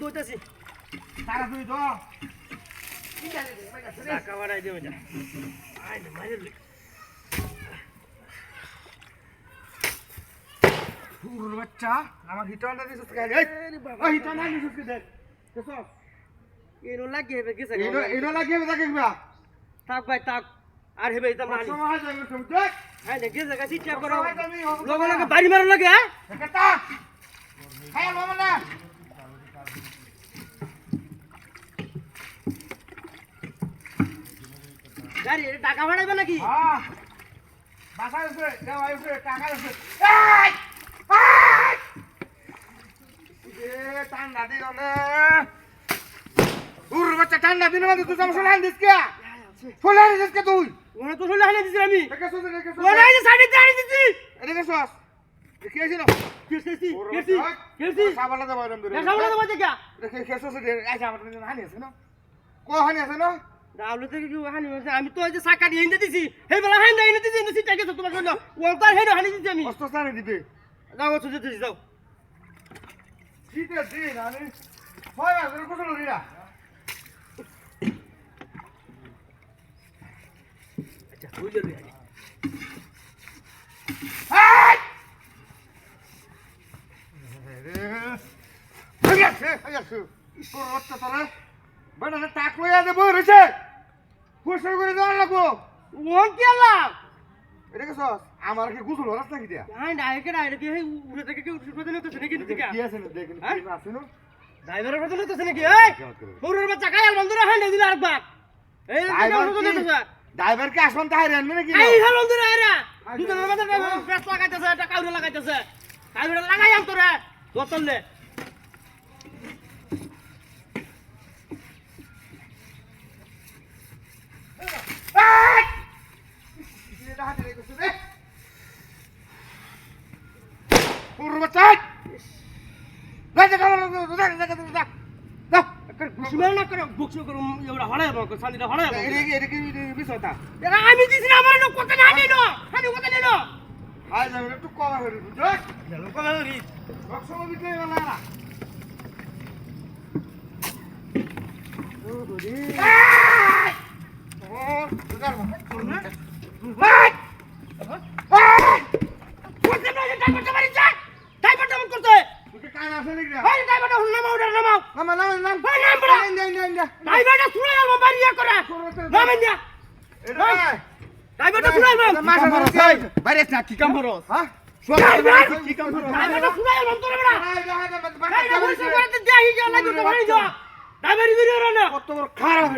দইতাছি তাড়াতাড়ি তো। টাকা বাড়াই দেবে যা। আয় না মাইরে পুরুর বাচ্চা আমার হিটনটা দিছিস কে এই বাবা, হিটনটা দিছিস কে দেখ? দেখছ এনো গেছে লাগিয়ে দেখে কিবা থাক ভাই থাক। আর হেবে এটা মানি সময় যাবে তুমি দেখ। হ্যাঁ করো। বাড়ি মারো লাগে হ্যাঁ? হ্যাঁ মামা না গাড়ি এটা টাকা ভাড়াইবে নাকি? বাসা দেও টাকা এ ঠান্ডা দিল না। পুরুর বাচ্চা ঠান্ডা দিন মানে তুই সমস্যা নাই দিস কে? ফুলা দিস কে তুই? ওরা তো শুনলে হানে দিছি আমি। ওরা এই দিছি এদিকে সস দেখে না কেসি কেসি কেসি সাবালা দেবো এরম ধরে এ সামনে তো বাজে গা দেখে খেসো সে আইসা আমার হানি আছে না? কো হানি আছে না? রাউলে থেকে কি হানি হইছে আমি তো ওই যে সাকা দিয়ে হিন্দে দিছি হেই বলা হানি হিন্দে দিছি হিন্দে সিটা গেছে তোমার জন্য ও হেই হানি দিছি আমি অস্ত স্থানে দিবে যাও সুজে যাও শীতের দিন আমি হয় মাসের কোথাও দিলা আচ্ছা বেটা টাক লইয়া দেবো রয়েছে ফুসর করে দেওয়া লাগবো। ওন কি আল্লাহ? এটাকে সস? আমার কি গুছল রাস্তা নাকি দিয়া হাই ডাইকে ডাইকে হেই উড়ে থেকে কি উঠে নিতে নাকি নিতে কি আছে না দেখেন হ্যাঁ? কি আছে না? ড্রাইভারের কথা নিতে নাকি? এই! পুরোর বাচ্চা কায়াল বন্ধুরা হাই দিল আরেকবার। এই ড্রাইভার কি? ড্রাইভার কি আসন তাই রানবে নাকি এই হল বন্ধুরা এরা দুজনের মাঝে বেশ লাগাইতেছে এটা কাউরে লাগাইতেছে। কাউরে লাগাই আম তোরা। বোতলে বাচ্চা দেখ দেখ দেখ দেখ দেখ দেখ দেখ ঘুষমের না করে বুকসু করে এগুলা হড়াই বল সানিটা হড়াই বল এটা কি এটা কি বিষয়টা এরা আমি দিছি না আমার না কথা না নিনো হানি কথা নিনো আজ আমি একটু কম হয়ে বুঝছ চলো কথা রি সবসময় বিক্রি গেল না করতে না ড্রাইভারটা মারি যা ড্রাইভারটা মন করতে এই ড্রাইভারটা হুন নামাও ওটা নামাও। এই নাম বড়া ড্রাইভারটা শুনে আলবো বাড়ি ইয়া করে। নামেন দিয়া ড্রাইভারটা শুনে আলবো। ড্রাইভারটা শুনে আলবো তোরে বড়া ড্রাইভার বলছে করে দেয়া হি যা লাগি তো বাড়ি যা ড্রাইভারি ভিডিও রানা কত বড় খারাপ